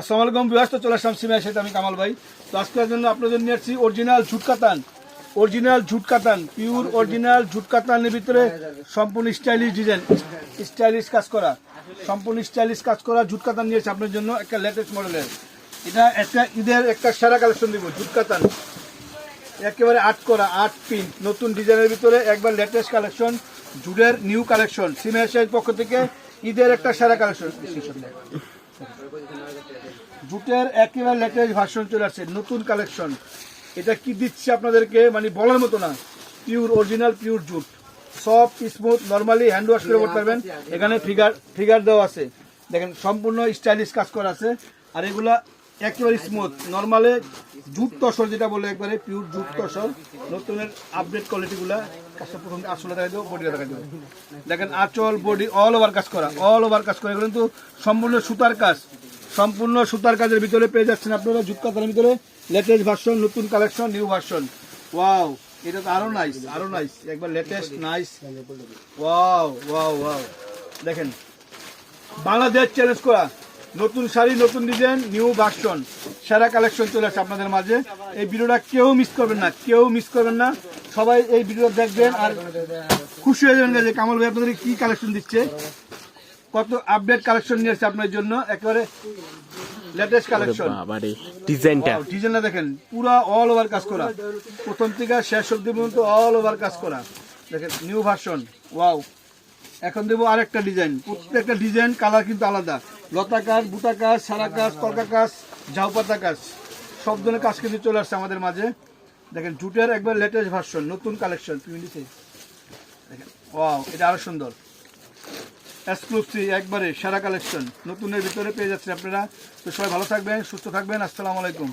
আসসালামু আলাইকুম বিহাস চলে আসলাম সিমের সাথে আমি কামাল ভাই। তো আজকের জন্য আপনাদের নিয়ে আসছি অরিজিনাল ঝুট কাতান অরিজিনাল ঝুট কাতান পিওর অরিজিনাল ঝুট কাতানের ভিতরে সম্পূর্ণ স্টাইলিশ ডিজাইন স্টাইলিশ কাজ করা। সম্পূর্ণ স্টাইলিশ কাজ করা ঝুট কাতান নিয়েছে আপনার জন্য একটা লেটেস্ট মডেলের এটা একটা ঈদের একটা সেরা কালেকশন দিব ঝুট কাতান একেবারে আট করা, আট পিন, নতুন ডিজাইনের ভিতরে একবার লেটেস্ট কালেকশন জুডের নিউ কালেকশন সিমের পক্ষ থেকে ঈদের একটা সেরা কালেকশন জুটের একেবারে লেটেস্ট ভার্সন চলে আসছে, নতুন কালেকশন এটা কি দিচ্ছে আপনাদেরকে? মানে বলার মতো না। Pure original pure jute. Soft smooth normally hand wash করে করতে পারবেন। এখানে ফিগার ফিগার দেওয়া আছে। দেখেন, সম্পূর্ণ স্টাইলিশ কাজ করা আছে। আর এগুলা একেবারে স্মুথ নর্মালে জুট তসর যেটা বলে একবারে পিওর জুট তসর। নতুনের আপডেট কোয়ালিটিগুলা কাজটা প্রথম দেখা দেবো বডিটা দেখা দেবো। দেখেন, আঁচল বডি অল ওভার কাজ করা অল ওভার কাজ করা। এগুলো কিন্তু সম্পূর্ণ সুতার কাজ। সম্পূর্ণ সুতার কাজের ভিতরে পেয়ে যাচ্ছেন আপনারা জুট কাতারের ভিতরে লেটেস্ট ভার্সন নতুন কালেকশন নিউ ভার্সন ওয়াও এটা তো আরও নাইস আরও নাইস একবার latest nice wow wow wow দেখেন, বাংলাদেশ চ্যালেঞ্জ করা। নতুন শাড়ি, নতুন ডিজাইন নিউ ভার্সন সেরা কালেকশন চলে আসছে আপনাদের মাঝে। এই ভিডিওটা কেউ মিস করবেন না, কেউ মিস করবেন না। সবাই এই ভিডিও দেখবেন আর খুশি হয়ে যাবেন যে কামাল ভাই আপনাদের কি কালেকশন দিচ্ছে। কত আপডেট কালেকশন নিয়ে আপনার জন্য? একেবারে লেটেস্ট কালেকশন বাবারে ডিজাইনটা। ডিজাইনটা দেখেন পুরো অল ওভার কাজ করা। প্রথম থেকে শেষ অব্দি পর্যন্ত অল ওভার কাজ করা। দেখেন নিউ ভার্সন ওয়াও এখন দেবো আরেকটা ডিজাইন প্রত্যেকটা ডিজাইন কালার কিন্তু আলাদা। লতা কাজ বুটা কাজ সারা কাজ তরকা কাজ ঝাউপাতা কাজ। সব ধরনের কাজ কিন্তু চলে আসছে আমাদের মাঝে। দেখেন জুটের একবার লেটেস্ট ভার্সন নতুন কালেকশন তুমি দেখেন ওয়াও এটা আরও সুন্দর। এক্সক্লুসিভ একবারে সেরা কালেকশন নতুনের ভিতরে পেয়ে যাচ্ছেন আপনারা। তো সবাই ভালো থাকবেন, সুস্থ থাকবেন। আসসালামু আলাইকুম।